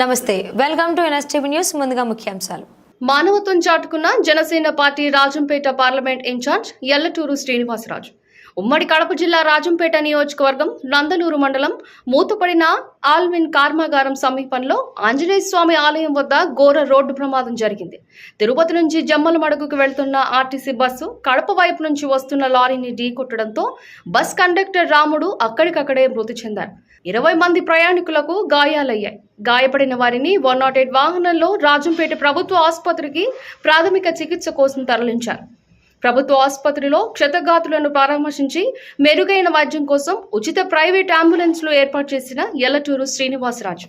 నమస్తే welcome to NSTV news ముందుగా ముఖ్యాంశాలు. మానవత్వం చాటుకున్న Janasena party Rajampet parliament incharge Ellaturu Srinivasaraju. ఉమ్మడి కడప జిల్లా రాజంపేట నియోజకవర్గం నందలూరు మండలం మూతపడిన ఆల్విన్ కర్మాగారం సమీపంలో ఆంజనేయ స్వామి ఆలయం వద్ద ఘోర రోడ్డు ప్రమాదం జరిగింది. తిరుపతి నుంచి జమ్మలమడుగుకు వెళ్తున్న ఆర్టీసీ బస్సు కడప వైపు నుంచి వస్తున్న లారీని ఢీకొట్టడంతో బస్ కండక్టర్ రాముడు అక్కడికక్కడే మృతి చెందారు. ఇరవై మంది ప్రయాణికులకు గాయాలయ్యాయి. గాయపడిన వారిని వన్ నాట్ ఎయిట్ వాహనంలో రాజంపేట ప్రభుత్వ ఆసుపత్రికి ప్రాథమిక చికిత్స కోసం తరలించారు. ప్రభుత్వ ఆసుపత్రిలో క్షతగాతులను పరామర్శించి మెరుగైన వైద్యం కోసం ఉచిత ప్రైవేట్ అంబులెన్స్లు ఏర్పాటు చేసిన ఎల్లటూరు శ్రీనివాసరాజు.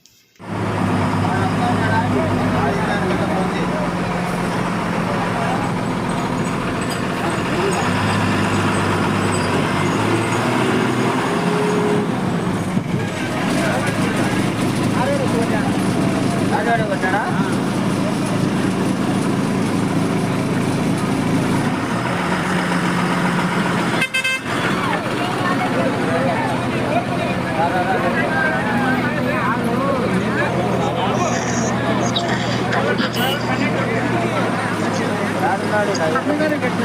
한 가지 가요. 한 가지 가요.